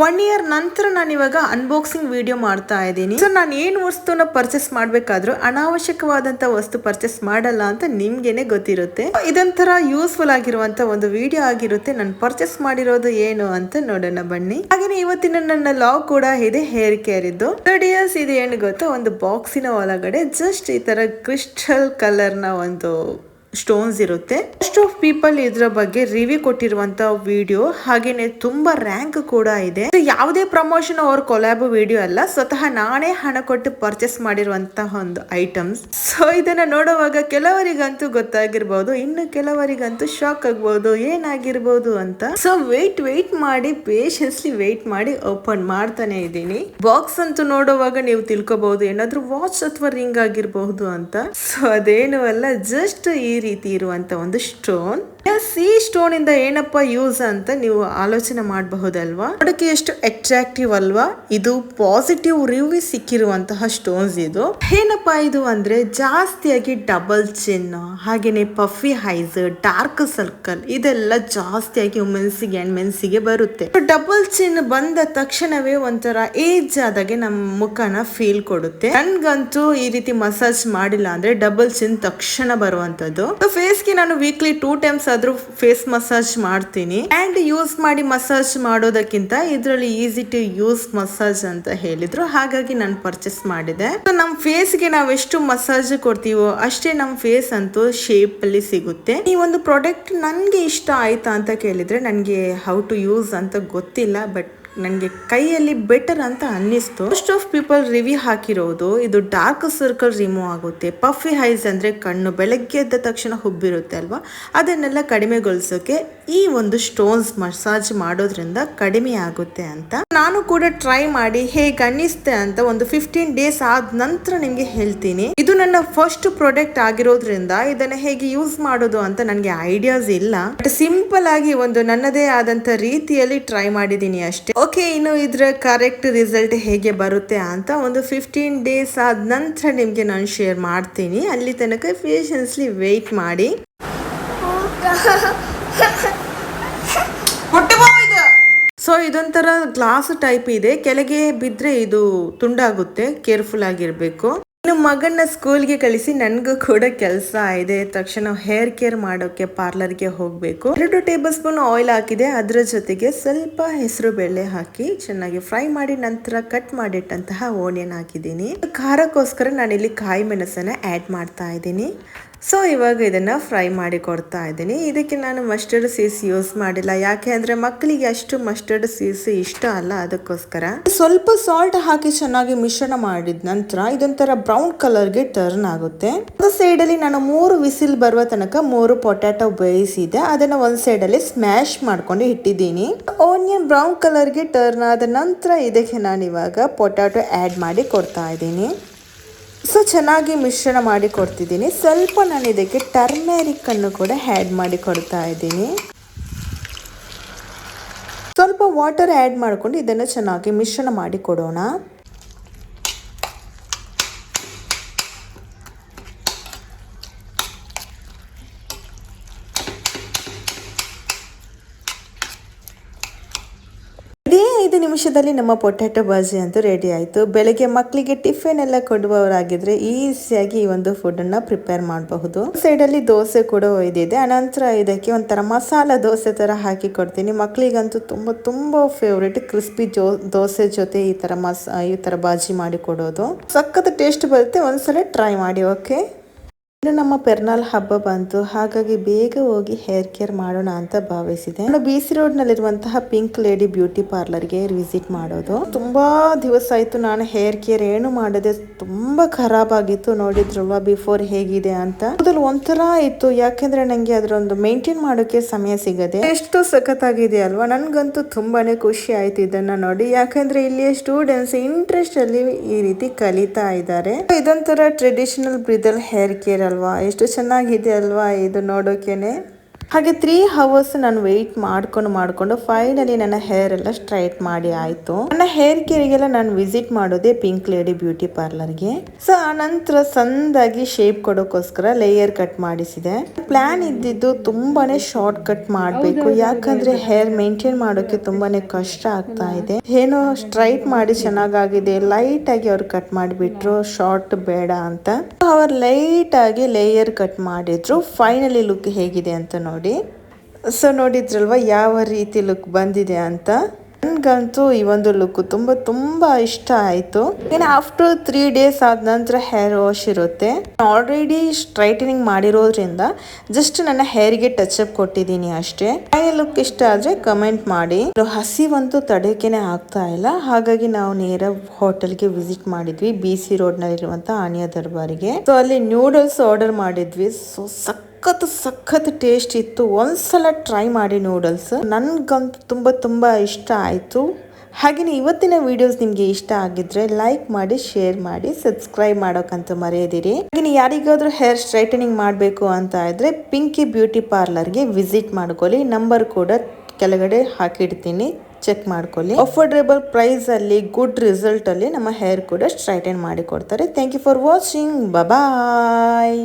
One year ನಂತರ ನಾನು ಇವಾಗ ಅನ್ಬಾಕ್ಸಿಂಗ್ ವಿಡಿಯೋ ಮಾಡ್ತಾ ಇದ್ದೀನಿ. ಸೊ ನಾನು ಏನು ವಸ್ತುನ ಪರ್ಚೇಸ್ ಮಾಡಬೇಕಾದ್ರೂ ಅನಾವಶ್ಯಕವಾದಂಥ ವಸ್ತು ಪರ್ಚೇಸ್ ಮಾಡಲ್ಲ ಅಂತ ನಿಮ್ಗೆನೆ ಗೊತ್ತಿರುತ್ತೆ. ಇದೊಂಥರ ಯೂಸ್ಫುಲ್ ಆಗಿರುವಂತ ಒಂದು ವಿಡಿಯೋ ಆಗಿರುತ್ತೆ. ನಾನು ಪರ್ಚೇಸ್ ಮಾಡಿರೋದು ಏನು ಅಂತ ನೋಡೋಣ ಬನ್ನಿ. ಹಾಗೇನೆ ಇವತ್ತಿನ ನನ್ನ ಲಾಗ್ ಕೂಡ ಇದೆ ಹೇರ್ ಕೇರ್ ಇದ್ದು ಡಿಯರ್ಸ್ ಇದು ಏನು ಗೊತ್ತಾ? ಒಂದು ಬಾಕ್ಸಿನ ಒಳಗಡೆ ಜಸ್ಟ್ ಈ ತರ ಕ್ರಿಸ್ಟಲ್ ಕಲರ್ನ ಒಂದು ಸ್ಟೋನ್ಸ್ ಇರುತ್ತೆ. ಮೋಸ್ಟ್ ಆಫ್ ಪೀಪಲ್ ಇದ್ರ ಬಗ್ಗೆ ರಿವ್ಯೂ ಕೊಟ್ಟಿರುವಂತ ವಿಡಿಯೋ ಹಾಗೇನೆ ತುಂಬಾ ರ್ಯಾಂಕ್ ಕೂಡ ಇದೆ. ಯಾವುದೇ ಪ್ರಮೋಷನ್ ಅವ್ರ ಕೊಲಾಬ್ ವಿಡಿಯೋ ಅಲ್ಲ, ಸ್ವತಃ ನಾನೇ ಹಣ ಕೊಟ್ಟು ಪರ್ಚೇಸ್ ಮಾಡಿರುವಂತಹ ಒಂದು ಐಟಮ್ಸ್ ಸೊ ಇದನ್ನ ನೋಡುವಾಗ ಕೆಲವರಿಗಂತೂ ಗೊತ್ತಾಗಿರ್ಬೋದು, ಇನ್ನು ಕೆಲವರಿಗಂತೂ ಶಾಕ್ ಆಗ್ಬಹುದು ಏನಾಗಿರ್ಬೋದು ಅಂತ. ಸೊ ವೇಟ್ ವೇಟ್ ಮಾಡಿ ಪೇಷನ್ಸ್ಲಿ ವೇಟ್ ಮಾಡಿ ಓಪನ್ ಮಾಡ್ತಾನೆ ಇದ್ದೀನಿ. ಬಾಕ್ಸ್ ಅಂತೂ ನೋಡುವಾಗ ನೀವು ತಿಳ್ಕೊಬಹುದು, ಏನಾದ್ರೂ ವಾಚ್ ಅಥವಾ ರಿಂಗ್ ಆಗಿರಬಹುದು ಅಂತ. ಸೊ ಅದೇನು ಅಲ್ಲ ಜಸ್ಟ್ ಈ ರೀತಿ ಇರುವಂಥ ಒಂದು ಸ್ಟೋನ್ ಈ ಸ್ಟೋನ್ ಇಂದ ಏನಪ್ಪ ಯೂಸ್ ಅಂತ ನೀವು ಆಲೋಚನೆ ಮಾಡಬಹುದಲ್ವಾ? ನೋಡಕ್ಕೆ ಎಷ್ಟು ಅಟ್ರಾಕ್ಟಿವ್ ಅಲ್ವಾ? ಇದು ಪಾಸಿಟಿವ್ ರಿವ್ಯೂ ಸಿಕ್ಕಿರುವಂತಹ ಸ್ಟೋನ್ಸ್ ಇದು. ಏನಪ್ಪಾ ಇದು ಅಂದ್ರೆ ಜಾಸ್ತಿಯಾಗಿ ಡಬಲ್ ಚಿನ್ ಹಾಗೇನೆ ಪಫಿ ಹೈಸ್ ಡಾರ್ಕ್ ಸರ್ಕಲ್ ಇದೆಲ್ಲ ಜಾಸ್ತಿಯಾಗಿ ವುಮೆನ್ಸಿಗೆ ಅಂಡ್ ಮೆನ್ಸಿಗೆ ಬರುತ್ತೆ. ಡಬಲ್ ಚಿನ್ ಬಂದ ತಕ್ಷಣವೇ ಒಂಥರ ಏಜ್ ಆದಾಗೆ ನಮ್ಮ ಮುಖನ ಫೀಲ್ ಕೊಡುತ್ತೆ. ನನ್ಗಂತೂ ಈ ರೀತಿ ಮಸಾಜ್ ಮಾಡಿಲ್ಲ ಅಂದ್ರೆ ಡಬಲ್ ಚಿನ್ ತಕ್ಷಣ ಬರುವಂತದ್ದು ಫೇಸ್ಗೆ ನಾನು ವೀಕ್ಲಿ ಟೂ ಟೈಮ್ಸ್ ಆದ್ರೂ ಫೇಸ್ ಮಸಾಜ್ ಮಾಡ್ತೀನಿ. ಆ್ಯಂಡ್ ಯೂಸ್ ಮಾಡಿ ಮಸಾಜ್ ಮಾಡೋದಕ್ಕಿಂತ ಇದರಲ್ಲಿ ಈಸಿ ಟು ಯೂಸ್ ಮಸಾಜ್ ಅಂತ ಹೇಳಿದ್ರು. ಹಾಗಾಗಿ ನಾನು ಪರ್ಚೇಸ್ ಮಾಡಿದೆ. ಸೊ ನಮ್ ಫೇಸ್ಗೆ ನಾವ್ ಎಷ್ಟು ಮಸಾಜ್ ಕೊಡ್ತೀವೋ ಅಷ್ಟೇ ನಮ್ಮ ಫೇಸ್ ಅಂತೂ ಶೇಪಲ್ಲಿ ಸಿಗುತ್ತೆ. ಈ ಒಂದು ಪ್ರಾಡಕ್ಟ್ ನನಗೆ ಇಷ್ಟ ಆಯ್ತಾ ಅಂತ ಕೇಳಿದ್ರೆ, ನನಗೆ ಹೌ ಟು ಯೂಸ್ ಅಂತ ಗೊತ್ತಿಲ್ಲ ಬಟ್ ನನಗೆ ಕೈಯಲ್ಲಿ ಬೆಟರ್ ಅಂತ ಅನ್ನಿಸ್ತು. ಮೋಸ್ಟ್ ಆಫ್ ಪೀಪಲ್ ರಿವ್ಯೂ ಹಾಕಿರೋದು ಇದು ಡಾರ್ಕ್ ಸರ್ಕಲ್ ರಿಮೂವ್ ಆಗುತ್ತೆ. ಪಫಿ ಹೈಸ್ ಅಂದರೆ ಕಣ್ಣು ಬೆಳಗ್ಗೆ ಎದ್ದ ತಕ್ಷಣ ಹುಬ್ಬಿರುತ್ತೆ ಅಲ್ವಾ? ಅದನ್ನೆಲ್ಲ ಕಡಿಮೆಗೊಳಿಸೋಕೆ ಈ ಒಂದು ಸ್ಟೋನ್ಸ್ ಮಸಾಜ್ ಮಾಡೋದ್ರಿಂದ ಕಡಿಮೆ ಆಗುತ್ತೆ ಅಂತ. ನಾನು ಕೂಡ ಟ್ರೈ ಮಾಡಿ ಹೇಗೆ ಅನ್ನಿಸ್ತೆ ಅಂತ ಒಂದು ಫಿಫ್ಟೀನ್ ಡೇಸ್ ಆದ ನಂತರ ನಿಮಗೆ ಹೇಳ್ತೀನಿ. ಇದು ನನ್ನ ಫಸ್ಟ್ ಪ್ರಾಡಕ್ಟ್ ಆಗಿರೋದ್ರಿಂದ ಇದನ್ನ ಹೇಗೆ ಯೂಸ್ ಮಾಡೋದು ಅಂತ ನನಗೆ ಐಡಿಯಾಸ್ ಇಲ್ಲ. ಬಟ್ ಸಿಂಪಲ್ ಆಗಿ ಒಂದು ನನ್ನದೇ ಆದಂತ ರೀತಿಯಲ್ಲಿ ಟ್ರೈ ಮಾಡಿದೀನಿ ಅಷ್ಟೇ. ಓಕೆ ಇನ್ನು ಇದ್ರ ಕರೆಕ್ಟ್ ರಿಸಲ್ಟ್ ಹೇಗೆ ಬರುತ್ತೆ ಅಂತ ಒಂದು ಫಿಫ್ಟೀನ್ ಡೇಸ್ ಆದ ನಂತರ ನಿಮ್ಗೆ ನಾನು ಶೇರ್ ಮಾಡ್ತೀನಿ. ಅಲ್ಲಿ ತನಕ ಪೇಷನ್ಸ್ಲಿ ವೆಯ್ಟ್ ಮಾಡಿ. ಸೊ ಇದೊಂಥರ ಗ್ಲಾಸ್ ಟೈಪ್ ಇದೆ. ಕೆಳಗೆ ಬಿದ್ರೆ ಇದು ತುಂಡಾಗುತ್ತೆ. ಕೇರ್ಫುಲ್ ಆಗಿರ್ಬೇಕು. ಇನ್ನು ಮಗನ್ನ ಸ್ಕೂಲ್ಗೆ ಕಳಿಸಿ ನನ್ಗೂ ಕೂಡ ಕೆಲಸ ಇದೆ. ತಕ್ಷಣ ಹೇರ್ ಕೇರ್ ಮಾಡೋಕೆ ಪಾರ್ಲರ್ಗೆ ಹೋಗ್ಬೇಕು. ಎರಡು ಟೇಬಲ್ ಸ್ಪೂನ್ ಆಯಿಲ್ ಹಾಕಿದೆ. ಅದರ ಜೊತೆಗೆ ಸ್ವಲ್ಪ ಹೆಸರು ಬೇಳೆ ಹಾಕಿ ಚೆನ್ನಾಗಿ ಫ್ರೈ ಮಾಡಿ ನಂತರ ಕಟ್ ಮಾಡಿಟ್ಟಂತಹ ಓನಿಯನ್ ಹಾಕಿದ್ದೀನಿ. ಖಾರಕ್ಕೋಸ್ಕರ ನಾನಿಲ್ಲಿ ಕಾಯಿ ಮೆಣಸನ್ನ ಆ್ಯಡ್ ಮಾಡ್ತಾ ಇದ್ದೀನಿ. ಸೊ ಇವಾಗ ಇದನ್ನು ಫ್ರೈ ಮಾಡಿ ಕೊಡ್ತಾ ಇದ್ದೀನಿ. ಇದಕ್ಕೆ ನಾನು ಮಸ್ಟರ್ಡ್ ಸೀಸ್ ಯೂಸ್ ಮಾಡಿಲ್ಲ. ಯಾಕೆ ಅಂದರೆ ಮಕ್ಕಳಿಗೆ ಅಷ್ಟು ಮಸ್ಟರ್ಡ್ ಸೀಸ್ ಇಷ್ಟ ಅಲ್ಲ ಅದಕ್ಕೋಸ್ಕರ. ಸ್ವಲ್ಪ ಸಾಲ್ಟ್ ಹಾಕಿ ಚೆನ್ನಾಗಿ ಮಿಶ್ರಣ ಮಾಡಿದ ನಂತರ ಇದೊಂಥರ ಬ್ರೌನ್ ಕಲರ್ಗೆ ಟರ್ನ್ ಆಗುತ್ತೆ. ಒಂದು ಸೈಡಲ್ಲಿ ನಾನು ಮೂರು ವಿಸಿಲ್ ಬರುವ ತನಕ ಮೂರು ಪೊಟ್ಯಾಟೊ ಬೇಯಿಸಿದೆ. ಅದನ್ನು ಒಂದು ಸೈಡಲ್ಲಿ ಸ್ಮ್ಯಾಶ್ ಮಾಡ್ಕೊಂಡು ಇಟ್ಟಿದ್ದೀನಿ. ಆನಿಯನ್ ಬ್ರೌನ್ ಕಲರ್ಗೆ ಟರ್ನ್ ಆದ ನಂತರ ಇದಕ್ಕೆ ನಾನು ಇವಾಗ ಪೊಟ್ಯಾಟೊ ಆ್ಯಡ್ ಮಾಡಿ ಕೊಡ್ತಾ ಇದ್ದೀನಿ. ಸೊ ಚೆನ್ನಾಗಿ ಮಿಶ್ರಣ ಮಾಡಿ ಕೊಡ್ತಿದ್ದೀನಿ. ಸ್ವಲ್ಪ ನಾನು ಇದಕ್ಕೆ ಟರ್ಮೆರಿಕ್ ಅನ್ನು ಕೂಡ ಆ್ಯಡ್ ಮಾಡಿ ಕೊಡ್ತಾ ಇದ್ದೀನಿ. ಸ್ವಲ್ಪ ವಾಟರ್ ಆ್ಯಡ್ ಮಾಡಿಕೊಂಡು ಇದನ್ನು ಚೆನ್ನಾಗಿ ಮಿಶ್ರಣ ಮಾಡಿ ಕೊಡೋಣ ಇದೇ ಐದು ನಿಮಿಷದಲ್ಲಿ ನಮ್ಮ ಪೊಟ್ಯಾಟೊ ಬಾಜಿ ಅಂತೂ ರೆಡಿ ಆಯಿತು. ಬೆಳಗ್ಗೆ ಮಕ್ಕಳಿಗೆ ಟಿಫಿನ್ ಎಲ್ಲ ಕೊಡುವವರಾಗಿದ್ರೆ ಈಸಿಯಾಗಿ ಈ ಒಂದು ಫುಡನ್ನು ಪ್ರಿಪೇರ್ ಮಾಡಬಹುದು. ಸೈಡಲ್ಲಿ ದೋಸೆ ಕೂಡ ಒಯ್ದಿದೆ ಅನಂತರ ಇದಕ್ಕೆ ಒಂಥರ ಮಸಾಲ ದೋಸೆ ಥರ ಹಾಕಿ ಕೊಡ್ತೀನಿ. ಮಕ್ಕಳಿಗಂತೂ ತುಂಬ ತುಂಬ ಫೇವ್ರೇಟ್ ಕ್ರಿಸ್ಪಿ ಜೋ, ದೋಸೆ ಜೊತೆ ಈ ಥರ ಮಸ, ಈ ಥರ ಬಾಜಿ ಮಾಡಿ ಕೊಡೋದು. ಸಖತ್ ಟೇಸ್ಟ್ ಬರುತ್ತೆ. ಒಂದ್ಸಲ ಟ್ರೈ ಮಾಡಿ ಓಕೆ ಇನ್ನು ನಮ್ಮ ಪೆರ್ನಾಲ್ ಹಬ್ಬ ಬಂತು. ಹಾಗಾಗಿ ಬೇಗ ಹೋಗಿ ಹೇರ್ ಕೇರ್ ಮಾಡೋಣ ಅಂತ ಭಾವಿಸಿದೆ. ನಾನು ಬಿ ಸಿ ರೋಡ್ ನಲ್ಲಿರುವಂತಹ ಪಿಂಕ್ ಲೇಡಿ ಬ್ಯೂಟಿ ಪಾರ್ಲರ್ಗೆ ವಿಸಿಟ್ ಮಾಡೋದು. ತುಂಬಾ ದಿವಸ ಆಯ್ತು ನಾನು ಹೇರ್ ಕೇರ್ ಏನು ಮಾಡದೆ ತುಂಬಾ ಖರಾಬ್ ಆಗಿತ್ತು. ನೋಡಿದ್ರಲ್ವಾ ಬಿಫೋರ್ ಹೇಗಿದೆ ಅಂತ. ಮೊದಲು ಒಂಥರ ಇತ್ತು. ಯಾಕೆಂದ್ರೆ ನಂಗೆ ಅದರೊಂದು ಮೇಂಟೈನ್ ಮಾಡೋಕೆ ಸಮಯ ಸಿಗದೆ ಎಷ್ಟು ಸಖತ್ತಾಗಿದೆ ಅಲ್ವಾ? ನನ್ಗಂತೂ ತುಂಬಾನೇ ಖುಷಿ ಆಯ್ತು ಇದನ್ನ ನೋಡಿ. ಯಾಕಂದ್ರೆ ಇಲ್ಲಿಯ ಸ್ಟೂಡೆಂಟ್ಸ್ ಇಂಟ್ರೆಸ್ಟ್ ಅಲ್ಲಿ ಈ ರೀತಿ ಕಲಿತಾ ಇದ್ದಾರೆ. ಇದೊಂಥರ ಟ್ರೆಡಿಷನಲ್ ಬ್ರಿದಲ್ ಹೇರ್ ಕೇರ್ ಅಲ್ವಾ? ಎಷ್ಟು ಚೆನ್ನಾಗಿದೆ ಅಲ್ವಾ ಇದು ನೋಡೋಕೆನೆ? ಹಾಗೆ ತ್ರೀ ಹವರ್ಸ್ ನಾನು ವೆಯ್ಟ್ ಮಾಡ್ಕೊಂಡು ಮಾಡಿಕೊಂಡು ಫೈನಲಿ ನನ್ನ ಹೇರ್ ಎಲ್ಲ ಸ್ಟ್ರೈಟ್ ಮಾಡಿ ಆಯ್ತು. ನನ್ನ ಹೇರ್ ಕೇರಿಗೆಲ್ಲ ನಾನು ವಿಸಿಟ್ ಮಾಡೋದೇ ಪಿಂಕ್ ಲೇಡಿ ಬ್ಯೂಟಿ ಪಾರ್ಲರ್ಗೆ ಸೊ ಆ ನಂತರ ಸಂದಾಗಿ ಶೇಪ್ ಕೊಡೋಕೋಸ್ಕರ ಲೇಯರ್ ಕಟ್ ಮಾಡಿಸಿದೆ. ಪ್ಲಾನ್ ಇದ್ದಿದ್ದು ತುಂಬಾನೇ ಶಾರ್ಟ್ ಕಟ್ ಮಾಡಬೇಕು. ಯಾಕಂದ್ರೆ ಹೇರ್ ಮೇಂಟೈನ್ ಮಾಡೋಕೆ ತುಂಬಾನೇ ಕಷ್ಟ ಆಗ್ತಾ ಇದೆ. ಏನೋ ಸ್ಟ್ರೈಟ್ ಮಾಡಿ ಚೆನ್ನಾಗಾಗಿದೆ. ಲೈಟ್ ಆಗಿ ಅವ್ರು ಕಟ್ ಮಾಡಿಬಿಟ್ರು. ಶಾರ್ಟ್ ಬೇಡ ಅಂತ. ಅವ್ರು ಲೈಟ್ ಆಗಿ ಲೇಯರ್ ಕಟ್ ಮಾಡಿದ್ರು. ಫೈನಲಿ ಲುಕ್ ಹೇಗಿದೆ ಅಂತ ನೋಡಿ. ಸೊ ನೋಡಿದ್ರಲ್ವ ಯಾವ ರೀತಿ ಲುಕ್ ಬಂದಿದೆ ಅಂತ? ನನಗಂತೂ ಈ ಒಂದು ಲುಕ್ ತುಂಬ ತುಂಬ ಇಷ್ಟ ಆಯಿತು. ಇನ್ನು ಆಫ್ಟರ್ ತ್ರೀ ಡೇಸ್ ಆದ ನಂತರ ಹೇರ್ ವಾಶ್ ಇರುತ್ತೆ. ಆಲ್ರೆಡಿ ಸ್ಟ್ರೈಟನಿಂಗ್ ಮಾಡಿರೋದ್ರಿಂದ ಜಸ್ಟ್ ನನ್ನ ಹೇರ್ಗೆ ಟಚ್ ಅಪ್ ಕೊಟ್ಟಿದ್ದೀನಿ ಅಷ್ಟೇ. ಫೈನಲ್ ಲುಕ್ ಇಷ್ಟ ಆದ್ರೆ ಕಮೆಂಟ್ ಮಾಡಿ. ಹಸಿವಂತೂ ತಡೆಕೇನೆ ಆಗ್ತಾ ಇಲ್ಲ. ಹಾಗಾಗಿ ನಾವು ನೇರ ಹೋಟೆಲ್ಗೆ ವಿಸಿಟ್ ಮಾಡಿದ್ವಿ. ಬಿ ಸಿ ರೋಡ್ ನಲ್ಲಿರುವಂತ ಆನಿಯಾ ದರ್ಬಾರಿಗೆ. ಸೊ ಅಲ್ಲಿ ನ್ಯೂಡಲ್ಸ್ ಆರ್ಡರ್ ಮಾಡಿದ್ವಿ. ಸೊ ಸಖತ್ ಸಖತ್ ಟೇಸ್ಟ್ ಇತ್ತು. ಒಂದ್ಸಲ ಟ್ರೈ ಮಾಡಿ ನೂಡಲ್ಸ್ ನನ್ಗಂತೂ ತುಂಬ ತುಂಬ ಇಷ್ಟ ಆಯಿತು. ಹಾಗೆಯೇ ಇವತ್ತಿನ ವಿಡಿಯೋಸ್ ನಿಮಗೆ ಇಷ್ಟ ಆಗಿದ್ರೆ ಲೈಕ್ ಮಾಡಿ ಶೇರ್ ಮಾಡಿ ಸಬ್ಸ್ಕ್ರೈಬ್ ಮಾಡೋಕ್ಕಂತೂ ಮರೆಯದಿರಿ. ಹಾಗೆಯೇ ಯಾರಿಗಾದರೂ ಹೇರ್ ಸ್ಟ್ರೈಟನಿಂಗ್ ಮಾಡಬೇಕು ಅಂತ ಇದ್ರೆ ಪಿಂಕಿ ಬ್ಯೂಟಿ ಪಾರ್ಲರ್ಗೆ ವಿಸಿಟ್ ಮಾಡ್ಕೊಳ್ಳಿ. ನಂಬರ್ ಕೂಡ ಕೆಳಗಡೆ ಹಾಕಿಡ್ತೀನಿ. ಚೆಕ್ ಮಾಡ್ಕೊಳ್ಳಿ. ಅಫೋರ್ಡೇಬಲ್ ಪ್ರೈಸ್ ಅಲ್ಲಿ ಗುಡ್ ರಿಸಲ್ಟ್ ಅಲ್ಲಿ ನಮ್ಮ ಹೇರ್ ಕೂಡ ಸ್ಟ್ರೈಟನ್ ಮಾಡಿ ಕೊಡ್ತಾರೆ. Thank you for watching bye